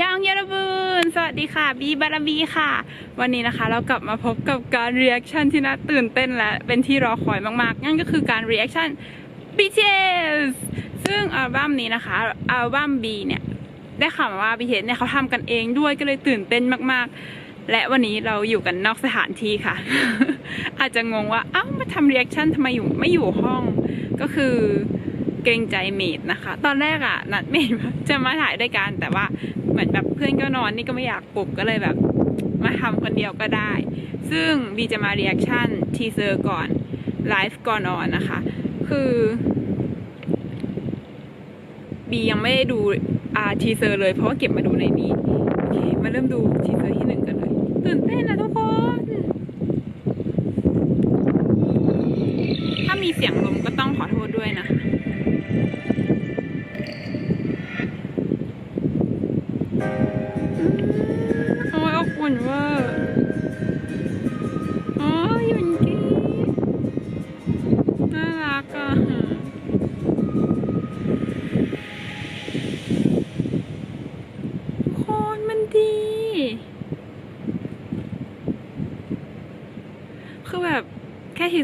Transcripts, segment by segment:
ยองยรบูนสวัสดีค่ะ บีบารบีค่ะ วันนี้นะคะเรากลับมาพบกับการเรีแอคชั่นที่น่าตื่นเต้นและเป็นที่รอคอยมากๆ นั่นก็คือการเรีแอคชั่น BTS ซึ่งอัลบั้มนี้นะคะ อัลบั้ม B เนี่ย ได้ข่าวมาว่า BTS เนี่ยเขาทำกันเองด้วยก็เลยตื่นเต้นมากๆ และวันนี้เราอยู่กันนอกสถานที่ค่ะ อาจจะงงว่า เอ้ามาทำเรีแอคชั่นทำไมอยู่ไม่อยู่ห้องก็คือเกรงใจเมดนะคะ ตอนแรกอะนัดเมดจะมาถ่ายด้วยกันแต่ว่า เหมือนแบบเพื่อนก็นอนนี่ก็ไม่อยากปลุกก็เลยแบบ มาทำคนเดียวก็ได้ ซึ่งบีจะมาเรีแอคชั่นทีเซอร์ก่อนไลฟ์ก่อนออนนะคะ คือบียังไม่ได้ดูอาทีเซอร์เลยเพราะว่าเก็บมาดูในนี้ โอเค มาเริ่มดูทีเซอร์ที่หนึ่งกันเลย ตื่นเต้นนะทุกคน ถ้ามีเสียงลมก็ต้องขอโทษด้วยนะคะ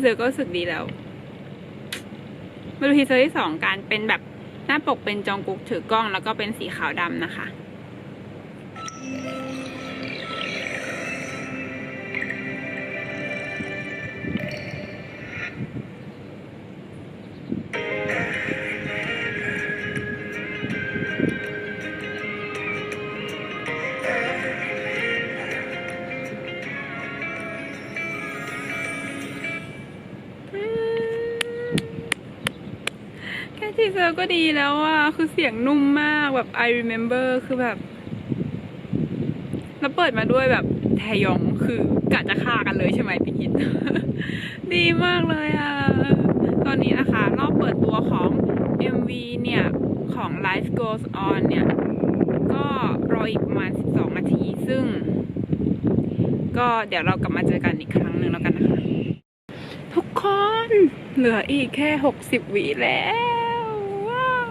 เซอร์ก็รู้สึกดีแล้ว มาดูทีเซอร์ที่สองการเป็นแบบหน้าปกเป็นจองกุกถือกล้องแล้วก็เป็นสีขาวดำนะคะ เซอก็ดีแล้วอะ คือเสียงนุ่มมากแบบ I remember คือแบบ แล้วเปิดมาด้วยแบบแทยองคือกะจะฆ่ากันเลยใช่ไหมพี่คิดดีมากเลยอะ ตอนนี้นะคะรอบเปิดตัวของ MV เนี่ย ของ Life Goes On เนี่ย ก็รออีกประมาณ 12 นาที ซึ่ง ก็เดี๋ยวเรากลับมาเจอกันอีกครั้งหนึ่งแล้วกันนะคะ ทุกคนเหลืออีกแค่ 60 วิแล้วาว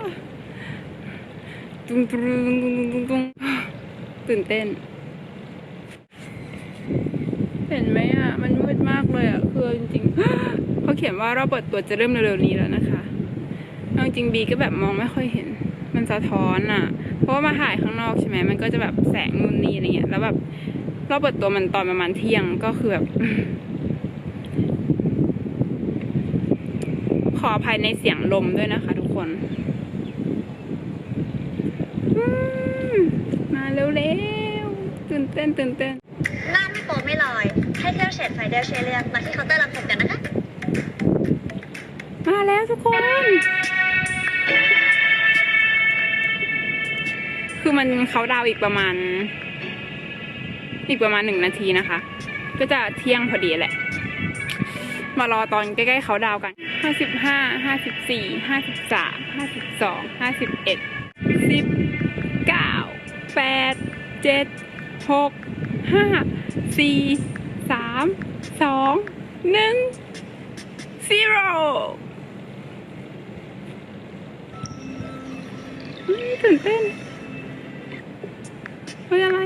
ตุ้งตุงตุงตุงตุงตุงตื่นเต้น เห็นไหมอะ มันมืดมากเลยอะ คือจริงๆเขาเขียนว่าเราเปิดตัวจะเริ่มเร็วๆนี้แล้วนะคะเอาจริงบีก็แบบมองไม่ค่อยเห็น มันสะท้อนอะ เพราะว่ามาถ่ายข้างนอกใช่ไหมมันก็จะแบบแสงนู่นนี่อะไรเงี้ย แล้วแบบเราเปิดตัวมันตอนประมาณเที่ยงก็คือแบบขออภัยในเสียงลมด้วยนะคะทุกคนอืมมาเร็วๆ ตื่น เต้นตื่นเต้นหน้าไม่โป๊ไม่ลอย ให้เที่ยวเฉดไฟเดอร์เชเลือกมาที่เคาน์เตอร์รับผมกันนะคะ มาแล้วทุกคน คือมันเขาดาวน์อีกประมาณ อีกประมาณหนึ่งนาทีนะคะ ก็จะเที่ยงพอดีแหละ มารอตอนใกล้ๆเขาดาวน์กันห้าสิบห้าห้าสิบสี่ หกห้าสี่สามสองหนึ่ง zero ตื่นเต้นเฮ้ยอะไร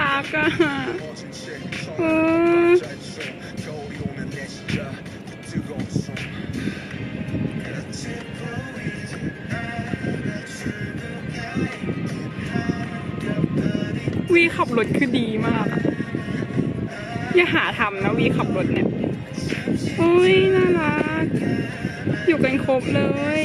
รักอะเออวีขับรถคือดีมากอะอย่าหาทำนะวีขับรถเนี่ยโอ้ยน่ารัก อยู่กันครบเลย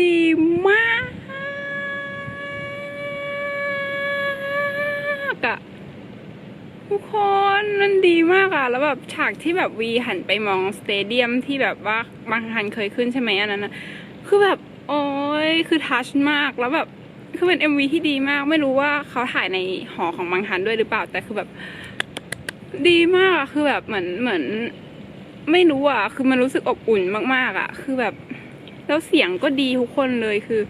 ดีมากอะทุกคนมันดีมากอะแล้วแบบฉากที่แบบวีหันไปมองสเตเดียมที่แบบว่าบางฮันเคยขึ้นใช่ไหมอันนั้นนะคือแบบ โอ้ยคือทัชมากแล้วแบบคือเป็น MV ที่ดีมาก ไม่รู้ว่าเขาถ่ายในหอของบางฮันด้วยหรือเปล่า แต่คือแบบ ดีมากอะคือแบบเหมือนเหมือน ไม่รู้อะคือมันรู้สึกอบอุ่นมากๆอะคือแบบ แล้วเสียงก็ดีทุกคนเลยคือ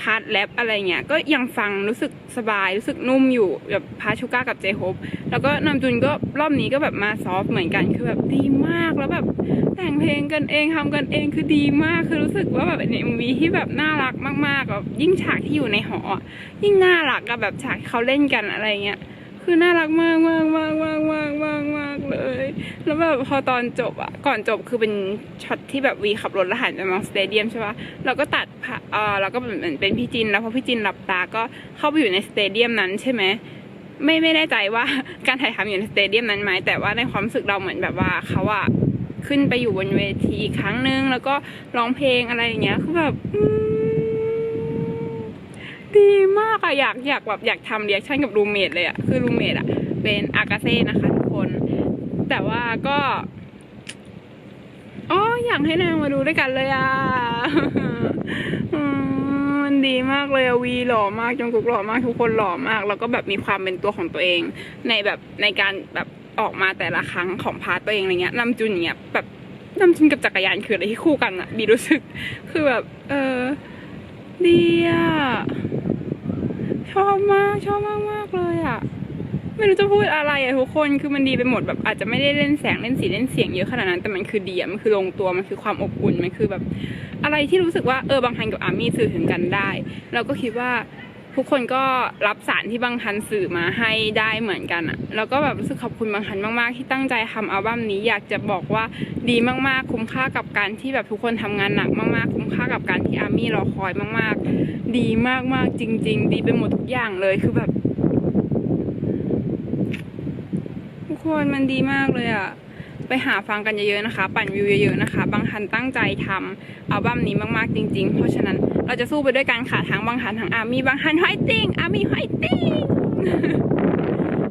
พาร์ทแรปอะไรเงี้ยก็ยังฟังรู้สึกสบายรู้สึกนุ่มอยู่แบบพาชูก้ากับเจโฮปแล้วก็นำจุนก็รอบนี้ก็แบบมาซอฟเหมือนกันคือแบบดีมากแล้วแบบแต่งเพลงกันเองทำกันเองคือดีมากคือรู้สึกว่าแบบเป็นเอ็มวีที่แบบน่ารักมากๆแบบยิ่งฉากที่อยู่ในหออะยิ่งน่ารักกับแบบฉากที่เขาเล่นกันอะไรเงี้ย คือน่ารักมากมากมากมากมากมากมากเลย แล้วแบบพอตอนจบอะก่อนจบคือเป็นช็อตที่แบบวีขับรถแล้วหันไปมองสเตเดียมใช่ปะเราก็ตัดผ่าเออเราก็เหมือนเป็นพี่จิน แล้วพอพี่จินหลับตาก็เข้าไปอยู่ในสเตเดียมนั้นใช่ไหมไม่ไม่แน่ใจว่าการถ่ายทำอยู่ในสเตเดียมนั้นไหมแต่ว่าในความรู้สึกเราเหมือนแบบว่าเขาอะขึ้นไปอยู่บนเวทีอีกครั้งนึง แล้วก็ร้องเพลงอะไรอย่างเงี้ยคือแบบอืม ดีมากอะอยากอยากแบบอยากทำเรียกชั่นกับรูเมดเลยอะคือรูเมดอะเป็นอากาเซ่นะคะทุกคน แต่ว่าก็อ๋ออยากให้นางมาดูด้วยกันเลยอะมันดีมากเลยวีหล่อมากจงกุกหล่อมากทุกคนหล่อมาก แล้วก็แบบมีความเป็นตัวของตัวเอง ในแบบในการแบบออกมาแต่ละครั้งของพาร์ตตัวเองอะไรเงี้ยนำจุนอย่างเงี้ยแบบนำจุนกับจักรยานคืออะไรที่คู่กันอะดีรู้สึก คือแบบ เออดีอะ ชอบมากชอบมากมากเลยอะไม่รู้จะพูดอะไรอะทุกคนคือมันดีไปหมดแบบอาจจะไม่ได้เล่นแสงเล่นสีเล่นเสียงเยอะขนาดนั้นแต่มันคือดีอะมันคือลงตัวมันคือความอบอุ่นมันคือแบบ อะไรที่รู้สึกว่าเออบางฮันกับอาร์มี่สื่อถึงกันได้ เราก็คิดว่า ทุกคนก็รับสารที่บางทันสื่อมาให้ได้เหมือนกันอะแล้วก็แบบรู้สึกขอบคุณบางทันมาก ๆ ที่ตั้งใจทำอัลบั้มนี้อยากจะบอกว่าดีมากๆ คุ้มค่ากับการที่แบบทุกคนทำงานหนักมากๆ คุ้มค่ากับการที่อาร์มี่รอคอยมาก ๆ ดีมากๆจริง ๆ ดีไปหมดทุกอย่างเลยคือแบบ ทุกคนมันดีมากเลยอะไปหาฟังกันเยอะๆนะคะ ปั่นวิวเยอะๆนะคะ บางทันตั้งใจทำอัลบั้มนี้มากๆจริง ๆ เพราะฉะนั้น เราจะสู้ไปด้วยกันค่ะทั้งบางทันทั้งอาร์มี่บางทันไฮติ้งอาร์มี่ไฮติ้ง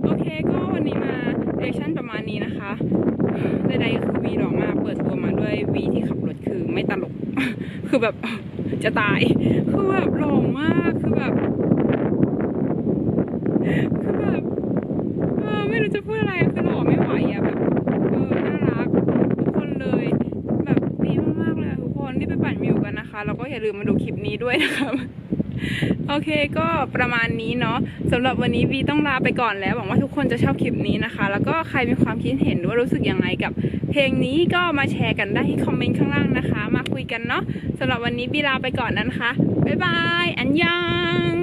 โอเคก็วันนี้มาเรชั่นประมาณนี้นะคะใดๆก็คือวีหล่อมากเปิดตัวมาด้วยวีที่ขับรถคือไม่ตลก คือแบบจะตาย คือแบบหล่อมากคือแบบคือแบบเออไม่รู้จะพูดอะไรคือหล่อไม่ไหวอะแบบ อย่าลืมมาดูคลิปนี้ด้วยนะคะโอเคก็ประมาณนี้เนาะสำหรับวันนี้วีต้องลาไปก่อนแล้วหวังว่าทุกคนจะชอบคลิปนี้นะคะ แล้วก็ใครมีความคิดเห็นว่ารู้สึกยังไงกับ เพลงนี้ก็มาแชร์กันได้ที่คอมเมนต์ข้างล่างนะคะ มาคุยกันเนาะสำหรับวันนี้วีลาไปก่อนนะคะบ๊ายบายอันยัง